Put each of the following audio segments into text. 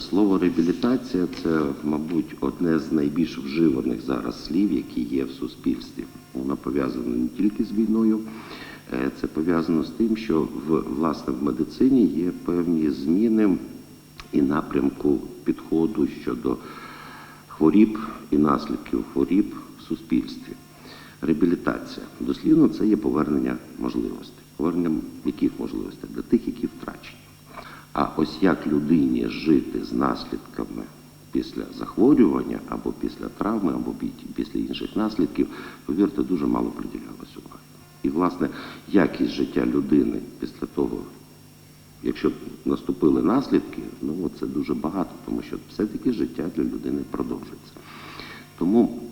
Слово реабілітація це, мабуть, одне з найбільш вживаних зараз слів, які є в суспільстві. Воно пов'язане не тільки з війною, е, це пов'язано з тим, що в власне в медицині є певні зміни і напрямку підходу щодо хворіб і наслідків хворіб в суспільстві. Реабілітація. Дослівно це є повернення можливостей. Повернення яких можливостей? Для тих, які втрачені. А ось як людині жити з наслідками після захворювання або після травми, або пі- після інших наслідків, повірте, дуже мало приділялось уваги. І, власне, якість життя людини після того, якщо наступили наслідки, ну це дуже багато, тому що все-таки життя для людини продовжується. Тому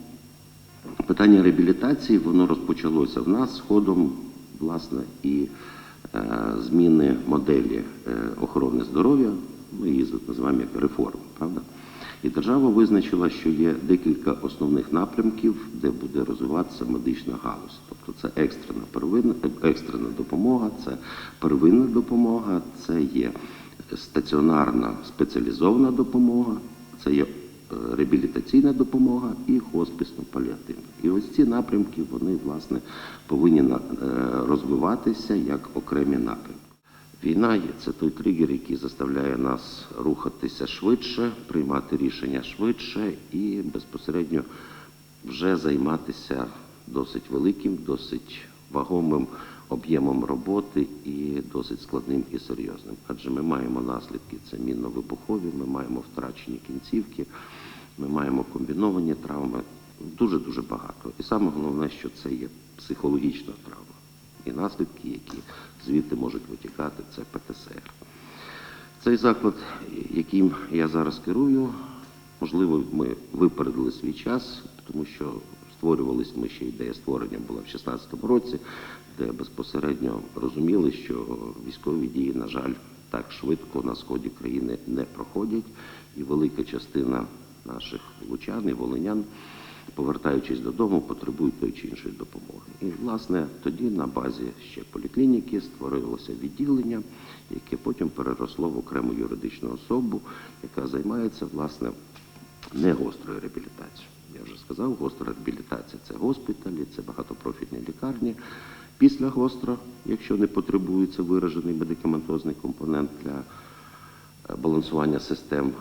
питання реабілітації воно розпочалося в нас з ходом, власне, і зміни моделі е, охорони здоров'я, ми її називаємо як реформ, правда? І держава визначила, що є декілька основних напрямків, де буде розвиватися медична галузь. Тобто це екстрена первинна, екстрена допомога, це первинна допомога, це є стаціонарна спеціалізована допомога, це є е, реабілітаційна допомога і хоспісно-паліативна. І ось ці напрямки вони власне повинні е, розвиватися як окремі напрямки. Війна є це той тригер, який заставляє нас рухатися швидше, приймати рішення швидше і безпосередньо вже займатися досить великим, досить вагомим об'ємом роботи і досить складним і серйозним. Адже ми маємо наслідки це мінно-вибухові, ми маємо втрачені кінцівки, ми маємо комбіновані травми. Дуже дуже багато. І саме головне, що це є психологічна травма. І наслідки, які звідти можуть витікати, це ПТСР. Цей заклад, яким я зараз керую, можливо, ми випередили свій час, тому що створювалися ми ще ідея створення була в 2016 році, де безпосередньо розуміли, що військові дії, на жаль, так швидко на сході країни не проходять, і велика частина наших лучан і волинян повертаючись додому, потребують тої чи іншої допомоги. І, власне, тоді на базі ще поліклініки створилося відділення, яке потім переросло в окрему юридичну особу, яка займається, власне, не гострою реабілітацією. Я вже сказав, гостра реабілітація це госпіталі, це багатопрофільні лікарні. Після гостро, якщо не потребується виражений медикаментозний компонент для е, балансування систем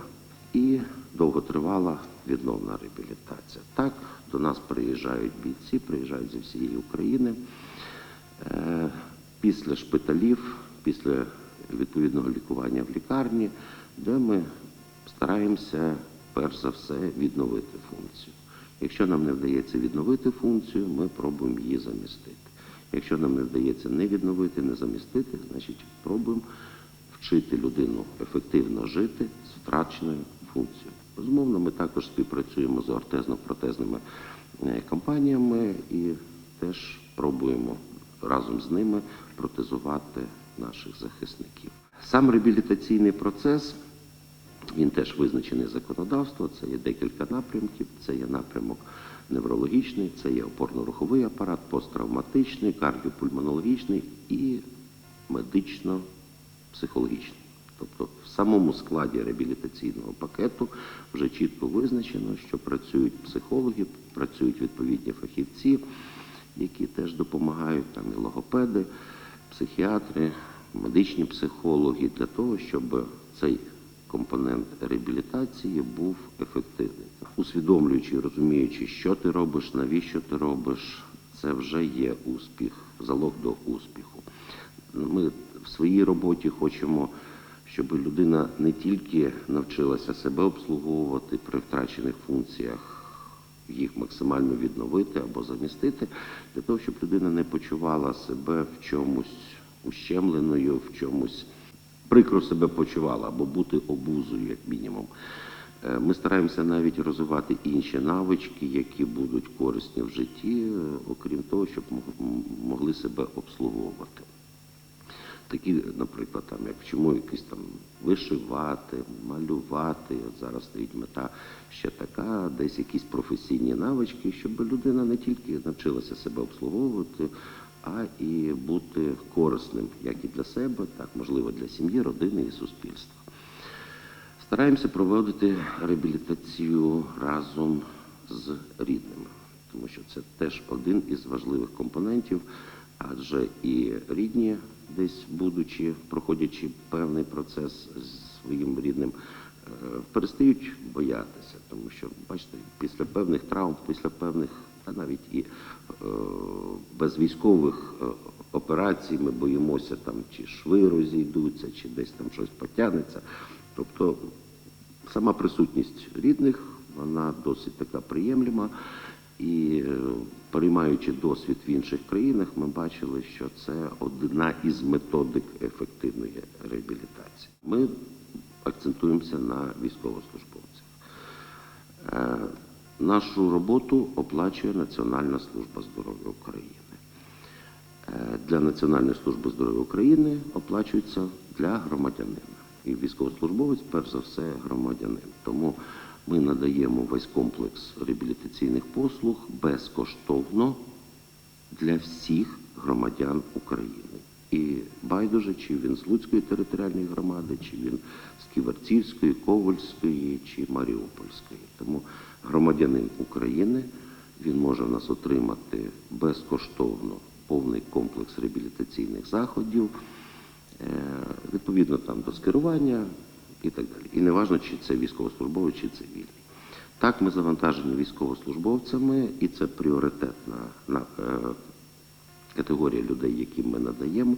і довготривала відновна реабілітація. Так, до нас приїжджають бійці, приїжджають зі всієї України. Е, Після шпиталів, після відповідного лікування в лікарні, де ми стараємося перш за все відновити функцію. Якщо нам не вдається відновити функцію, ми пробуємо її замістити. Якщо нам не вдається не відновити, не замістити, значить пробуємо вчити людину ефективно жити з втраченою функцією. Безумовно, ми також співпрацюємо з ортезно-протезними е, компаніями і теж пробуємо разом з ними протезувати наших захисників. Сам реабілітаційний процес він теж визначений законодавством. Це є декілька напрямків. Це є напрямок неврологічний, це є опорно-руховий апарат, посттравматичний, кардіопульмонологічний і медично-психологічний. Тобто в самому складі реабілітаційного пакету вже чітко визначено, що працюють психологи, працюють відповідні фахівці, які теж допомагають там і логопеди, психіатри, медичні психологи для того, щоб цей компонент реабілітації був ефективний. Усвідомлюючи, і розуміючи, що ти робиш, навіщо ти робиш, це вже є успіх, залог до успіху. Ми в своїй роботі хочемо, щоб людина не тільки навчилася себе обслуговувати при втрачених функціях, їх максимально відновити або замістити, для того, щоб людина не почувала себе в чомусь ущемленою, в чомусь прикро себе почувала або бути обузою, як мінімум. Е, Ми стараємося навіть розвивати інші навички, які будуть корисні в житті, е, окрім того, щоб могли себе обслуговувати. Такі, наприклад, там, як вчимо якісь там вишивати, малювати. От зараз стоїть мета ще така, десь якісь професійні навички, щоб людина не тільки навчилася себе обслуговувати, а і бути корисним як і для себе, так можливо для сім'ї, родини і суспільства. Стараємося проводити реабілітацію разом з рідними, тому що це теж один із важливих компонентів, адже і рідні, десь будучи, проходячи певний процес з своїм рідним, е, перестають боятися, тому що, бачите, після певних травм, після певних, та навіть і е, без військових е, операцій ми боїмося там, чи шви розійдуться, чи десь там щось потягнеться. Тобто сама присутність рідних, вона досить така приємлива. І е, переймаючи досвід в інших країнах, ми бачили, що це одна із методик ефективної реабілітації. Ми акцентуємося на військовослужбовцях. Нашу роботу оплачує Національна служба здоров'я України. Е, Для Національної служби здоров'я України оплачується для громадянина. І військовослужбовець, перш за все, громадянин. Тому ми надаємо весь комплекс реабілітаційних послуг безкоштовно для всіх громадян України. І байдуже, чи він з Луцької територіальної громади, чи він з Ківерцівської, Ковальської чи Маріупольської. Тому громадянин України він може в нас отримати безкоштовно повний комплекс реабілітаційних заходів, е, відповідно там до скерування і так далі. І не важливо, чи це військовослужбовець, чи цивільний. Так, ми завантажені військовослужбовцями, і це пріоритетна на, е, категорія людей, яким ми надаємо.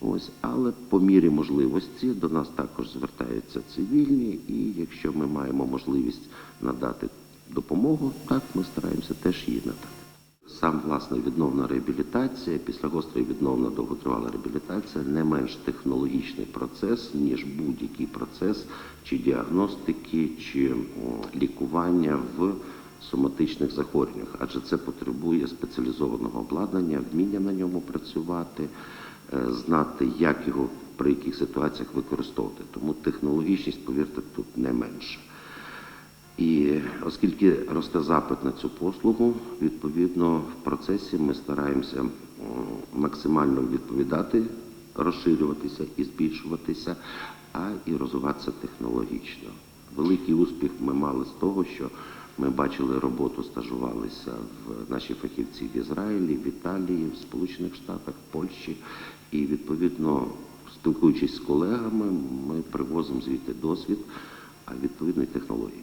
Ось, але по мірі можливості до нас також звертаються цивільні, і якщо ми маємо можливість надати допомогу, так ми стараємося теж її надати. Сам власне відновна реабілітація, післягострої відновна довготривала реабілітація не менш технологічний процес, ніж будь-який процес чи діагностики, чи лікування в соматичних захворюваннях, адже це потребує спеціалізованого обладнання, вміння на ньому працювати, е, знати, як його при яких ситуаціях використовувати. Тому технологічність, повірте, тут не менша. І оскільки росте запит на цю послугу, відповідно в процесі ми стараємося максимально відповідати, розширюватися і збільшуватися, а і розвиватися технологічно. Великий успіх ми мали з того, що ми бачили роботу, стажувалися в наші фахівці в Ізраїлі, в Італії, в Сполучених Штатах, в Польщі. І відповідно, спілкуючись з колегами, ми привозимо звідти досвід, а відповідно і технології.